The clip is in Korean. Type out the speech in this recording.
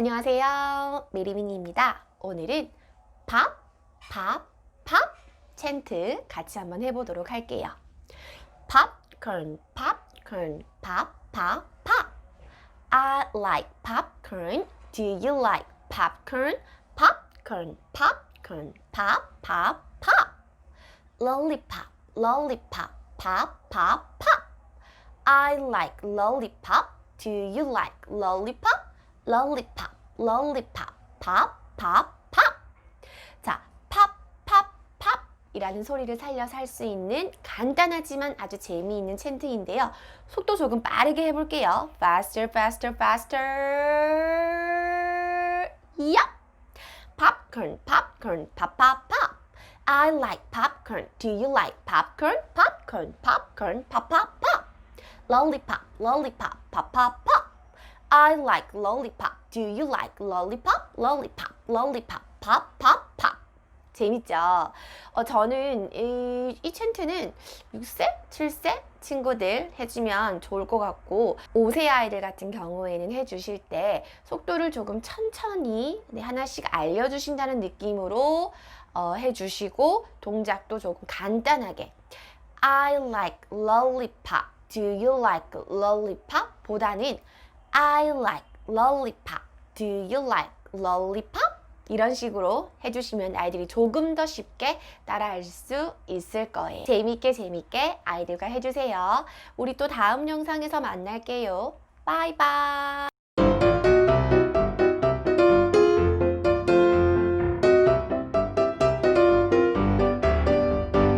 안녕하세요. 메리미니입니다. 오늘은 밥, 밥, 밥 챈트 같이 한번 해보도록 할게요. popcorn, popcorn, pop, pop, pop. I like popcorn. Do you like popcorn? Popcorn, popcorn, pop, pop, pop. Lollipop, lollipop, pop, pop, pop. I like lollipop. Do you like lollipop? Lollipop, lollipop, pop, pop, pop. 자, pop, pop, pop 이라는 소리를 살려서 할 수 있는 간단하지만 아주 재미있는 챈트인데요. 속도 조금 빠르게 해볼게요. faster, faster, faster. Yup. popcorn, popcorn, pop, pop, pop. I like popcorn. Do you like popcorn? Popcorn, popcorn, pop, pop, pop. Lollipop, lollipop, pop, pop, pop. I like lollipop. Do you like lollipop? Lollipop, lollipop, pop, pop, pop. 재밌죠? 어, 저는 이, 이 챈트는 6세, 7세 친구들 해주면 좋을 것 같고 5세 아이들 같은 경우에는 해주실 때 속도를 조금 천천히 네, 하나씩 알려주신다는 느낌으로 어, 해주시고 동작도 조금 간단하게 I like lollipop. Do you like lollipop? 보다는 I like lollipop. Do you like lollipop? 이런 식으로 해주시면 아이들이 조금 더 쉽게 따라할 수 있을 거예요. 재밌게 재밌게 아이들과 해주세요. 우리 또 다음 영상에서 만날게요. 바이바이.